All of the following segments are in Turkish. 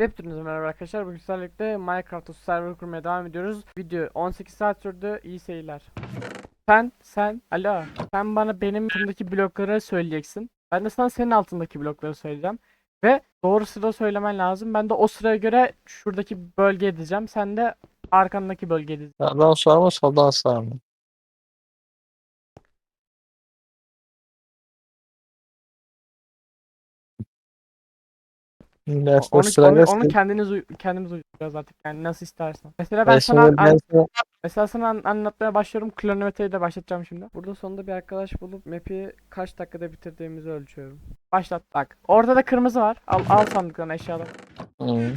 Webtoon'da merhaba arkadaşlar. Bugün sizlerle Minecraft'ta server kurmaya devam ediyoruz. Video 18 saat sürdü. İyi seyirler. Sen, sen, alo. Sen bana benim altındaki blokları söyleyeceksin. Ben de sana senin altındaki blokları söyleyeceğim. Ve doğru sıra söylemen lazım. Ben de o sıraya göre şuradaki bölge edeceğim. Sen de arkandaki bölge edeceksin. Sağdan sağa mı soldan sağa mı? Derste Onu, onu, onu kendiniz uy- kendimiz uygulayacağız artık. Yani nasıl istersen. Mesela ben Ben sana an- ben sana Mesela sana an- anlatmaya başlıyorum. Kronometreyi de başlatacağım şimdi. Burada sonunda bir arkadaş bulup map'i kaç dakikada bitirdiğimizi ölçüyorum. Başlat bak. Orada da kırmızı var. Al, al sandıktan eşyalar. Hı.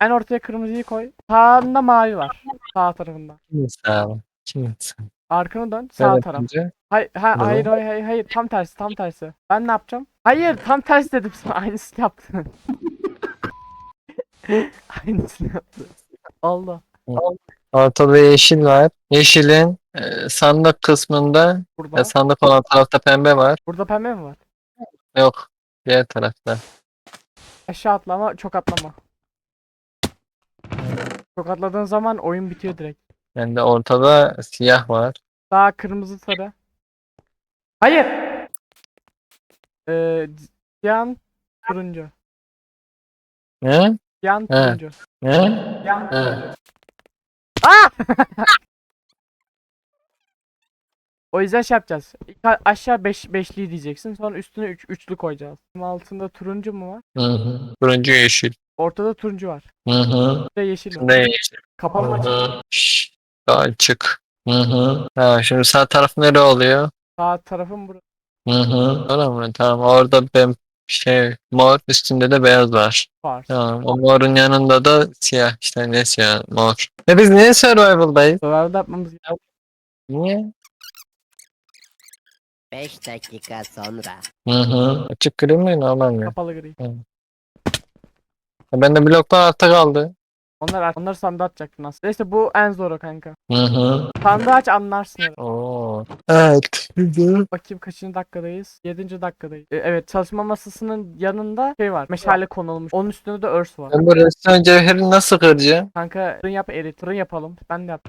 En ortaya kırmızıyı koy. Sağında mavi var. Sağ tarafında. Kim sağ mı? Kim sağ? Arkanı dön. Sağ Evet, taraf. önce. Hayır, ha, Burada. hayır, hayır, hayır, hayır. Tam tersi, tam tersi. Ben ne yapacağım? Hayır, tam tersi dedim sana. Aynısını yaptın. Aynısını yaptın. Allah. Ortada yeşil var. Yeşilin e, sandık kısmında Burada. ve sandık olan tarafta pembe var. Burada pembe mi var? Yok. Diğer tarafta. Aşağı atla ama çok atlama. Çok atladığın zaman oyun bitiyor direkt. Yani de ortada siyah var. Daha kırmızı sarı. Hayır. Ee, yan turuncu. Ne? Yan He. turuncu. Ne? Yan He. Aa! o yüzden şey yapacağız. İlk a- aşağı 5 beşli diyeceksin. Sonra üstüne 3 üç, üçlü koyacağız. Bunun altında turuncu mu var? Hı hı. Turuncu yeşil. Ortada turuncu var. Hı hı. Bir de yeşil var. Ne yeşil? Kapalı? Hı hı. Şşş, Açık. Hı hı. Ha, şimdi sağ taraf nere oluyor? Sağ tarafım burası. Hı hı. Mi? Tamam. Orada ben şey mor üstünde de beyaz var. Var. Tamam. O morun yanında da siyah. İşte ne siyah? Mor. E biz niye survival'dayız? Survival'da yapmamız gerekiyor. Niye? 5 dakika sonra. Hı hı. Açık gri mi? Normal mi? Kapalı gri. E, Bende bloklar altta kaldı. Onlar onlar sandığa atacaktın aslında. Neyse bu en zoru kanka. Hı hı. Sandığı aç anlarsın. Oo. Evet. Güzel. Bakayım kaçıncı dakikadayız? 7. dakikadayız. E, evet çalışma masasının yanında şey var. Meşale konulmuş. Onun üstünde de örs var. Ben bu restoran cevherini nasıl kıracağım? Kanka fırın yap erit. Fırın yapalım. Ben de yap.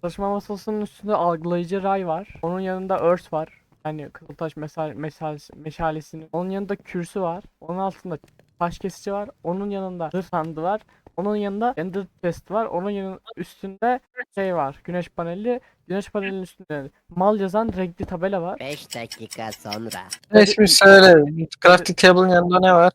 Çalışma masasının üstünde algılayıcı ray var. Onun yanında örs var. Yani kızıltaş mesal, mesal, meşalesinin. Onun yanında kürsü var. Onun altında taş kesici var. Onun yanında zırh sandığı var. Onun yanında ender chest var. Onun yanın üstünde şey var. Güneş paneli. Güneş panelinin üstünde mal yazan renkli tabela var. 5 dakika sonra. Ne şimdi söyle. Crafting table'ın yanında ne var?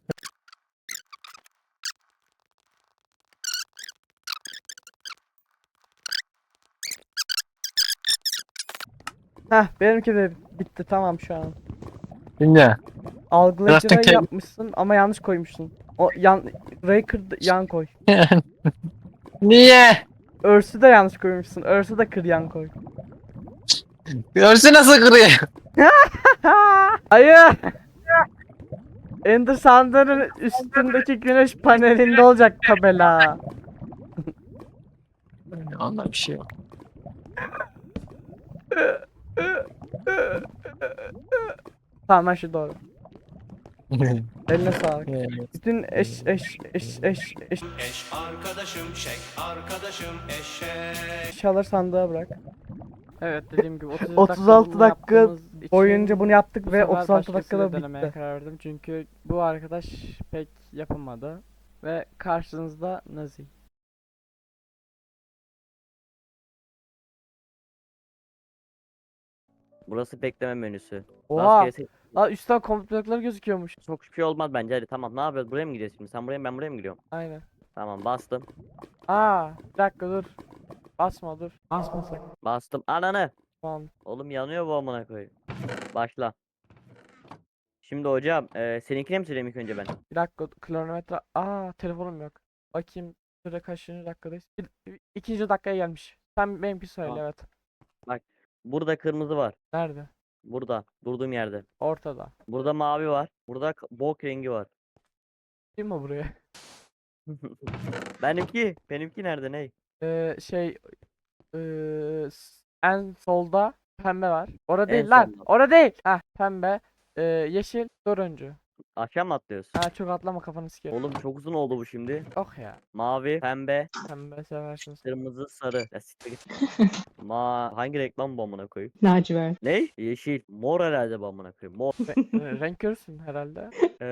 Heh benimki de bitti tamam şu an. Algılayıcı Crafting table. yapmışsın ama yanlış koymuşsun. O yan ray kır yan koy. Niye? Örsü de yanlış koymuşsun. Örsü de kır yan koy. Görsün nasıl kırıyor? Hayır. Ender sandığının üstündeki güneş panelinde olacak tabela. Onda bir şey yok. Tamam her şey doğru. Eline sağlık. Bütün eş eş eş eş eş Eş arkadaşım şek arkadaşım eşek eşyaları sandığa bırak. Evet dediğim gibi 36, 36 dakika için Boyunca bunu yaptık bu ve sefer 36 başkasıyla dakikada denemeye bitti. karar verdim. Çünkü bu arkadaş pek yapamadı. Ve karşınızda Nazi. Burası bekleme menüsü. Oha! Rastgele se- Aa üstten komut blokları gözüküyormuş. çok bir şey olmaz bence. Hadi tamam ne yapıyoruz? Buraya mı gidiyoruz şimdi? Sen buraya mı ben buraya mı gidiyorum? Aynen. Tamam bastım. Aa bir dakika dur. Basma dur. Basmasak. Bastım. Ananı. Tamam. Oğlum yanıyor bu amına koyayım. Başla. Şimdi hocam e, seninkine mi söyleyeyim ilk önce ben? Bir dakika kronometre. Aa telefonum yok. Bakayım süre kaçıncı dakikadayız? Bir, bir- ikinci dakikaya gelmiş. Sen benimki söyle Tamam. evet. Burada kırmızı var. Nerede? Burada. Durduğum yerde. Ortada. Burada mavi var. Burada k- bok rengi var. Değil mi buraya? Benimki. Benimki nerede ney? Ee, şey ee, s- en solda pembe var. Orada En değil lan. solda. Orada değil. Heh pembe. Ee, yeşil turuncu. Aşağı mı atlıyorsun? Ha çok atlama kafanı sikerim. Oğlum çok uzun oldu bu şimdi. Yok ya. Mavi, pembe, Pembe seversin. kırmızı, sarı. Ya siktir git. Ma hangi renk lan bu amına koyayım? Lacivert. Ne? Yeşil. Mor herhalde bu amına koyayım. Mor. Re- renk görürsün herhalde. Ee,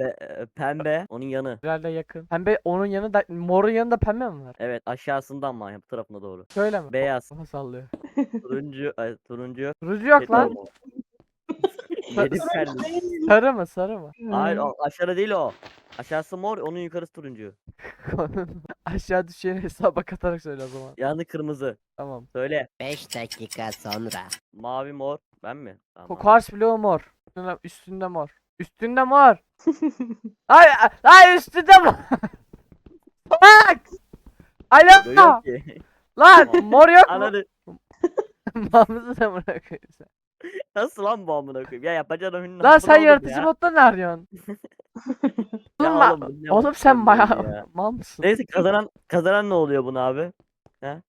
pe- e, pembe. Onun yanı. Herhalde yakın. Pembe onun yanında morun yanında pembe mi var? Evet aşağısında ama bu tarafına doğru. Şöyle mi? Beyaz. Kafa sallıyor. Turuncu. Ay, turuncu. Turuncu yok lan. Yedi pembe. Sarı mı sarı mı? Hayır o aşağıda değil o. Aşağısı mor, onun yukarısı turuncu. Aşağı düşeceğini hesaba katarak söyle o zaman. Yanı kırmızı. Tamam. Söyle. 5 dakika sonra. Mavi mor. Ben mi? Tamam. Kars bloğu mor. Üstünde, üstünde mor. Üstünde mor. ay ay üstünde mor. Bak. Alo. Ki. Lan mor yok mu? Ananı. Mamızı da bırakıyorsun. Nasıl lan bu amına koyayım? Ya yapacağın oyunun Lan sen oğlum yaratıcı ya. modda ne arıyorsun? Ya Oğlum, ne Oğlum sen yapıyorsun bayağı ya? mal mısın? Neyse kazanan kazanan ne oluyor buna abi? Ha?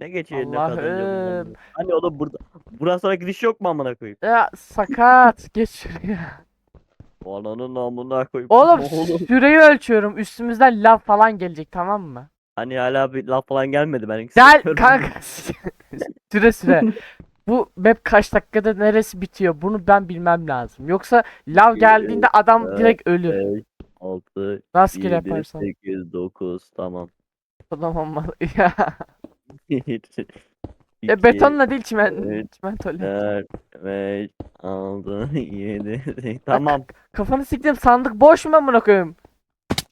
Ne geçiyor eline kazanınca bundan? Allah'ım. Hani oğlum burada buradan sonra giriş yok mu amına koyayım? Ya sakat. Geç şuraya. Ananın amına koyayım. Oğlum Oğlum. süreyi ölçüyorum. Üstümüzden lav falan gelecek tamam mı? Hani hala bir laf falan gelmedi ben. Gel kanka. süre süre. Bu map kaç dakikada neresi bitiyor? Bunu ben bilmem lazım. Yoksa lav geldiğinde adam direkt ölür. 5, 6, Rastgele 7, yaparsan. 8, 9 tamam. Tamam. Ya. 1, E betonla değil çimen, evet, çimentoyla. 4, 5, 6, 7, tamam. Kafanı siktim sandık boş mu amına koyayım?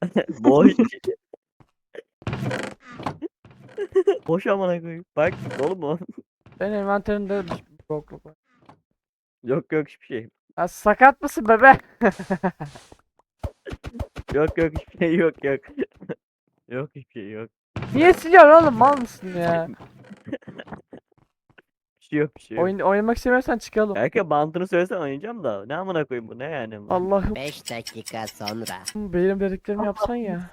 Boş. Boş amına koyayım. Bak dolu mu? Benim envanterimde bokluk var. Yok yok hiçbir şey. Ya sakat mısın bebe? Yok yok hiçbir şey yok yok. yok hiçbir şey yok. Niye siliyorsun oğlum mal mısın ya? Bir şey yok bir şey yok. Oyun, oynamak istemiyorsan çıkalım. Kanka bantını söylesen oynayacağım da. Ne amına koyayım bu ne yani? Allah'ım 5 dakika sonra. benim dediklerimi yapsan ya.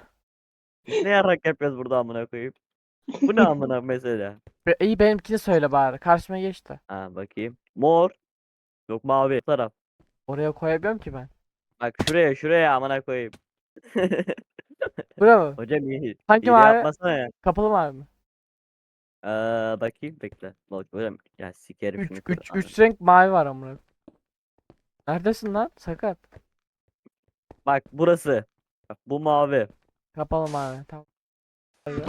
Ne yarak yapıyoruz burada amına koyayım? Bu ne amına mesela? Be iyi benimkini söyle bari. Karşıma geç de. Ha bakayım. Mor. Yok mavi. Taraf. Oraya koyamıyorum ki ben. Bak şuraya şuraya amına koyayım. Bravo. Hocam iyi. Hangi iyi mavi? yapmasana ya. Kapalı mavi mi? Ee, bakayım bekle. Bak hocam ya sikerim 3 şunu. 3 kır- 3 renk mavi var amına. Neredesin lan? Sakat. Bak burası. Bak bu mavi. Kapalı mavi. Tamam. Hadi.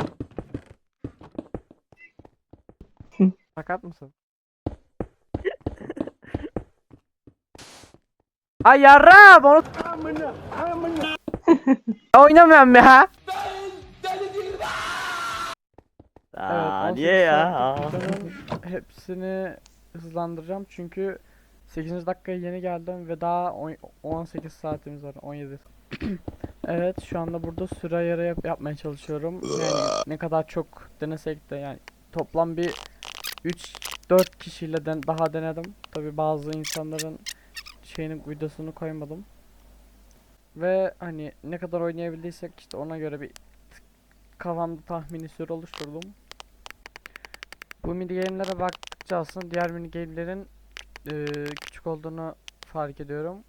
Sakat mısın? Ay yarrağım onu Oynamıyorum ya. Aa, 18 niye ya? Aa. Hepsini hızlandıracağım çünkü 8. dakikaya yeni geldim ve daha on- 18 saatimiz var 17 Evet şu anda burada süre ayarı yap- yapmaya çalışıyorum yani ne kadar çok denesek de yani toplam bir 3-4 kişiyle den- daha denedim tabi bazı insanların şeyinin videosunu koymadım ve hani ne kadar oynayabildiysek işte ona göre bir kafamda tahmini süre oluşturdum bu mini game'lere baktıkça aslında diğer mini game'lerin eee, küçük olduğunu fark ediyorum.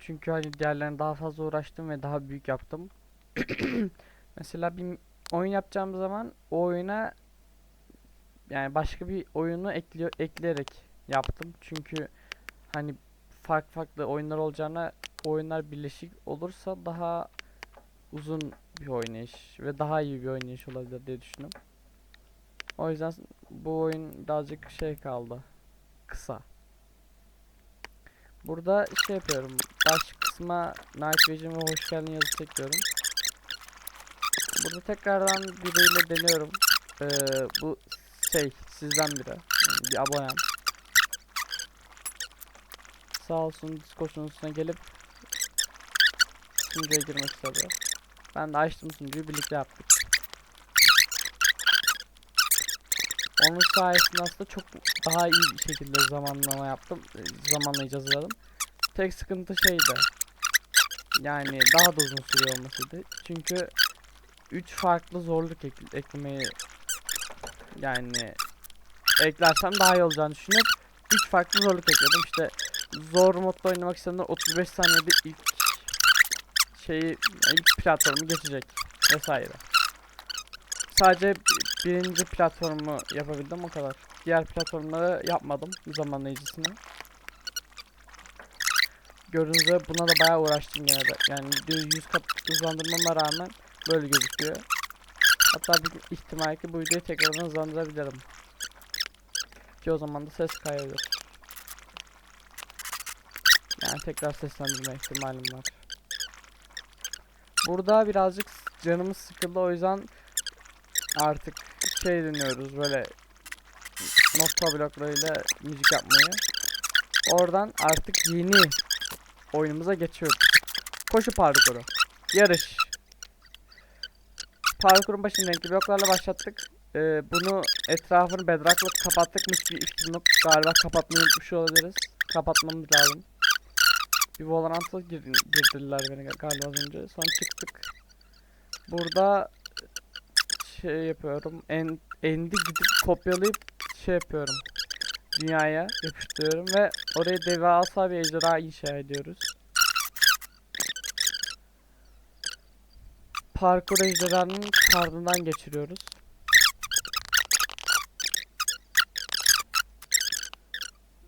Çünkü hani diğerlerine daha fazla uğraştım ve daha büyük yaptım. Mesela bir oyun yapacağım zaman o oyuna yani başka bir oyunu ekliyor ekleyerek yaptım. Çünkü hani farklı farklı oyunlar olacağına oyunlar birleşik olursa daha uzun bir oynayış ve daha iyi bir oynayış olabilir diye düşündüm. O yüzden bu oyun birazcık şey kaldı. Kısa. Burada şey yapıyorum. Baş kısma Night Vision ve hoş geldin yazısı çekiyorum. Burada tekrardan biriyle deniyorum. Ee, bu şey sizden biri. Yani bir abonem. Sağ olsun Discord sunucusuna gelip sunucuya girmek istedi. Ben de açtım sunucuyu birlikte yaptık. Onun sayesinde aslında çok daha iyi bir şekilde zamanlama yaptım. e, Zamanlayıcı hazırladım. Tek sıkıntı şeydi. Yani daha da uzun sürüyor olmasıydı. Çünkü 3 farklı zorluk ek- eklemeyi yani eklersem daha iyi olacağını düşünüp 3 farklı zorluk ekledim. İşte zor modda oynamak isteyenler 35 saniyede ilk şeyi ilk platformu geçecek vesaire. Sadece bi- birinci platformu yapabildim o kadar. Diğer platformları yapmadım zamanlayıcısını. Gördüğünüz üzere buna da bayağı uğraştım gene de. Yani videoyu 100 kat hızlandırmama rağmen böyle gözüküyor. Hatta bir ihtimal ki bu videoyu tekrardan hızlandırabilirim. Ki o zaman da ses kayabilir. Yani tekrar seslendirme ihtimalim var. Burada birazcık canımız sıkıldı o yüzden artık şey dinliyoruz böyle nokta bloklarıyla müzik yapmayı. Oradan artık yeni oyunumuza geçiyoruz. Koşu parkuru. Yarış. Parkurun başında renkli bloklarla başlattık. Ee, bunu etrafını bedrock'la kapattık mı yok. Galiba kapatmayı unutmuş olabiliriz. Kapatmamız lazım. Bir Valorant'a gir girdiler beni galiba az önce. Sonra çıktık. Burada şey yapıyorum. En endi gidip kopyalayıp şey yapıyorum. Dünyaya yapıştırıyorum ve oraya devasa bir ejderha inşa ediyoruz. Parkur ejderhanın karnından geçiriyoruz.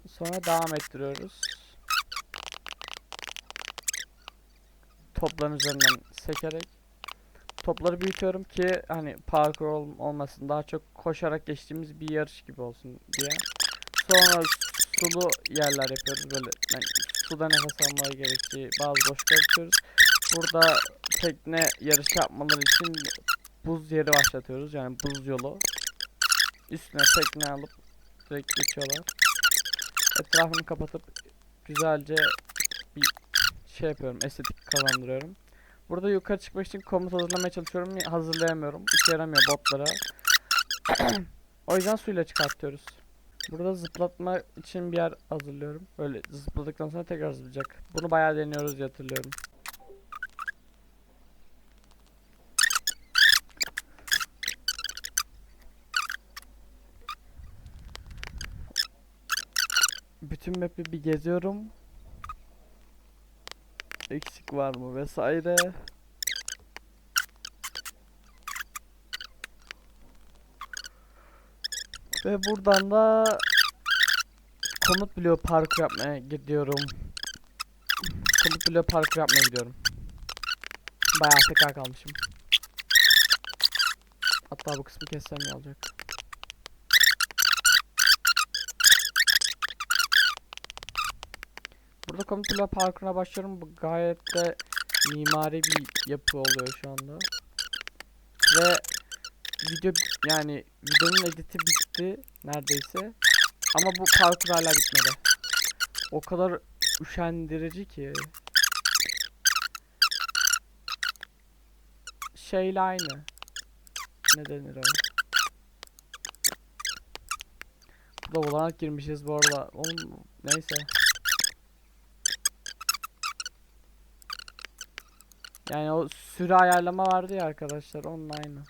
Sonra devam ettiriyoruz. Topların üzerinden sekerek topları büyütüyorum ki hani parkur ol- olmasın daha çok koşarak geçtiğimiz bir yarış gibi olsun diye. Sonra sulu yerler yapıyoruz böyle yani suda nefes almaya gerektiği bazı boşluklar yapıyoruz. Burada tekne yarışı yapmaları için buz yeri başlatıyoruz yani buz yolu. Üstüne tekne alıp direkt geçiyorlar. Etrafını kapatıp güzelce bir şey yapıyorum estetik kazandırıyorum. Burada yukarı çıkmak için komut hazırlamaya çalışıyorum. Hazırlayamıyorum. İşe yaramıyor botlara. o yüzden suyla çıkartıyoruz. Burada zıplatma için bir yer hazırlıyorum. Böyle zıpladıktan sonra tekrar zıplayacak. Bunu bayağı deniyoruz diye hatırlıyorum. Bütün map'i bir geziyorum. Eksik var mı vesaire. Ve buradan da komut bloğu parkur yapmaya gidiyorum. Komut bloğu parkur yapmaya gidiyorum. Bayağı tekrar kalmışım. Hatta bu kısmı kessem iyi olacak. Burada bloğu parkuruna başlıyorum. Bu gayet de mimari bir yapı oluyor şu anda. Ve video yani videonun editi bitti neredeyse. Ama bu parkur hala bitmedi. O kadar üşendirici ki. Şeyle aynı. Ne denir o? Burada Valorant girmişiz bu arada. Oğlum neyse. Yani o süre ayarlama vardı ya arkadaşlar onunla aynı.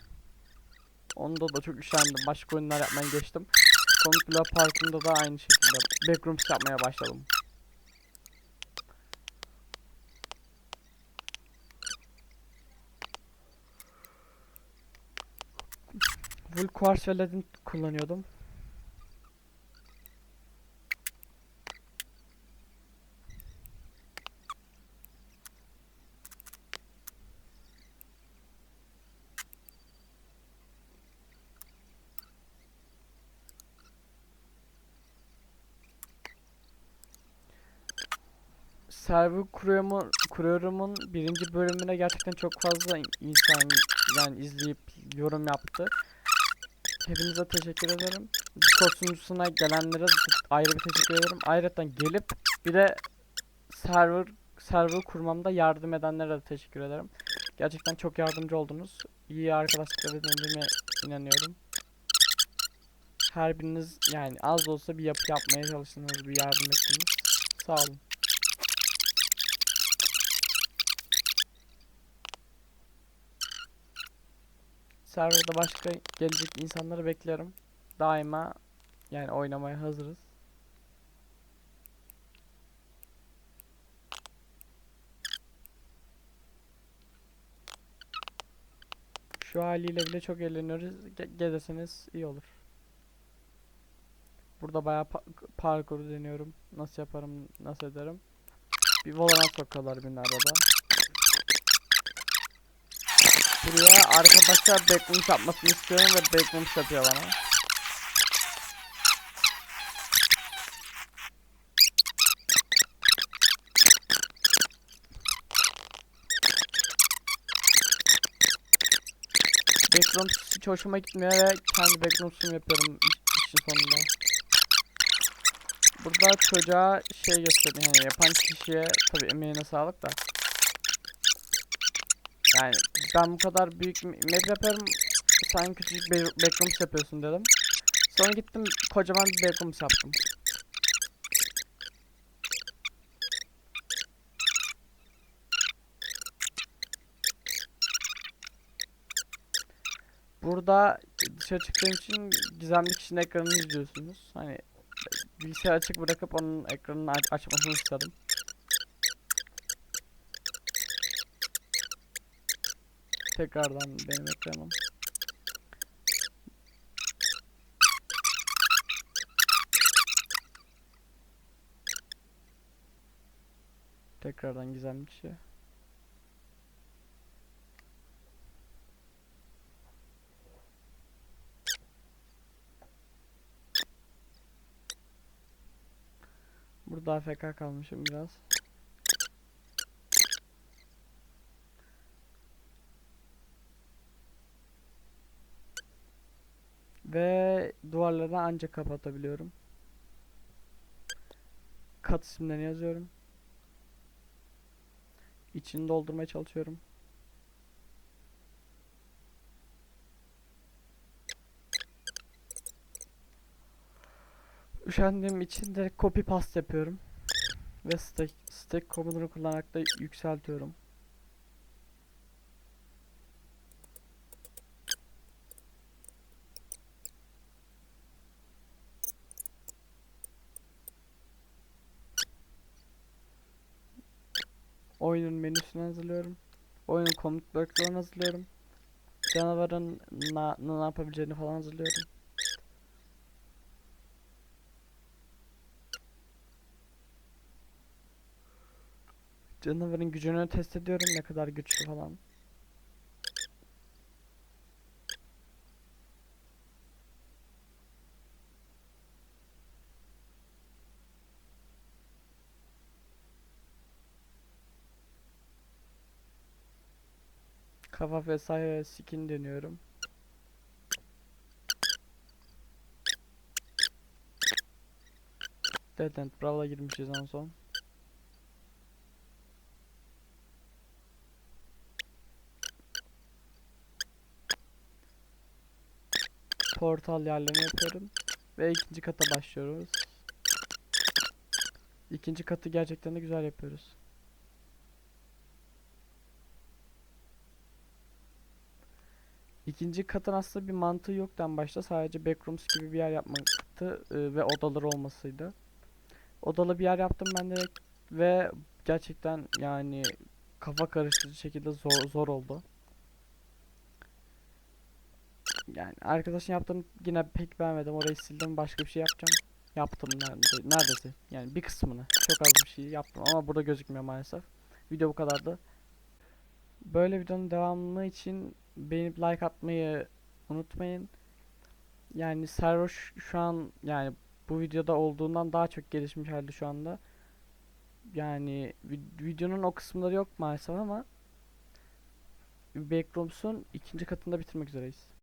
Onda da çok üşendim. Başka oyunlar yapmaya geçtim. Blue Park'ında da aynı şekilde Backrooms yapmaya başladım. Full Quartz ve kullanıyordum. Server kuruyorumun, kuruyorumun birinci bölümüne gerçekten çok fazla in- insan yani izleyip yorum yaptı. Hepinize teşekkür ederim. Discord sunucusuna gelenlere ayrı bir teşekkür ederim. Ayrıca gelip bir de server server kurmamda yardım edenlere de teşekkür ederim. Gerçekten çok yardımcı oldunuz. İyi arkadaşlıklar edindiğime inanıyorum. Her biriniz yani az olsa bir yapı yapmaya çalıştınız, bir yardım ettiniz. Sağ olun. serverda başka gelecek insanları beklerim. Daima yani oynamaya hazırız. Şu haliyle bile çok eğleniyoruz. Ge gelirseniz iyi olur. Burada bayağı pa parkur deniyorum. Nasıl yaparım, nasıl ederim. Bir Valorant sokuyorlar beni arada. Buraya arkadaşlar backrooms yapmasını istiyorum ve backrooms yapıyor bana. Backrooms hiç hoşuma gitmiyor ve kendi backrooms'umu yapıyorum iş- işin sonunda. Burada çocuğa şey gösterdim yani yapan kişiye tabi emeğine sağlık da. Yani ben bu kadar büyük map yaparım sen küçücük backrooms yapıyorsun dedim. Sonra gittim kocaman bir backrooms yaptım. Burada dışarı çıktığım için gizemli kişinin ekranını izliyorsunuz. Hani bilgisayarı açık bırakıp onun ekranını aç- açmasını istedim. Tekrardan benim ekranım. Tekrardan gizemli kişi. Burada AFK kalmışım biraz. Ve duvarları ancak kapatabiliyorum. Kat isimlerini yazıyorum. İçini doldurmaya çalışıyorum. Üşendiğim için direkt copy paste yapıyorum. Ve stack, stack komutunu kullanarak da yükseltiyorum. Oyunun menüsünü hazırlıyorum. Oyunun komut bloklarını hazırlıyorum. Canavarın na, ne yapabileceğini falan hazırlıyorum. Canavarın gücünü test ediyorum ne kadar güçlü falan. Kafa vesaire skin deniyorum. Dead End Brawl'a girmişiz en son. Portal yerleme yapıyorum. Ve ikinci kata başlıyoruz. İkinci katı gerçekten de güzel yapıyoruz. İkinci katın aslında bir mantığı yoktu en başta. Sadece backrooms gibi bir yer yapmaktı e, ve odaları olmasıydı. Odalı bir yer yaptım ben direkt ve gerçekten yani kafa karıştırıcı şekilde zor, zor oldu. Yani arkadaşın yaptığını yine pek beğenmedim. Orayı sildim. Başka bir şey yapacağım. Yaptım nerede, neredeyse. Yani bir kısmını. Çok az bir şey yaptım ama burada gözükmüyor maalesef. Video bu kadardı. Böyle videonun devamı için beğenip like atmayı unutmayın. Yani server şu an yani bu videoda olduğundan daha çok gelişmiş halde şu anda. Yani vid- videonun o kısımları yok maalesef ama Backrooms'un ikinci katında bitirmek üzereyiz.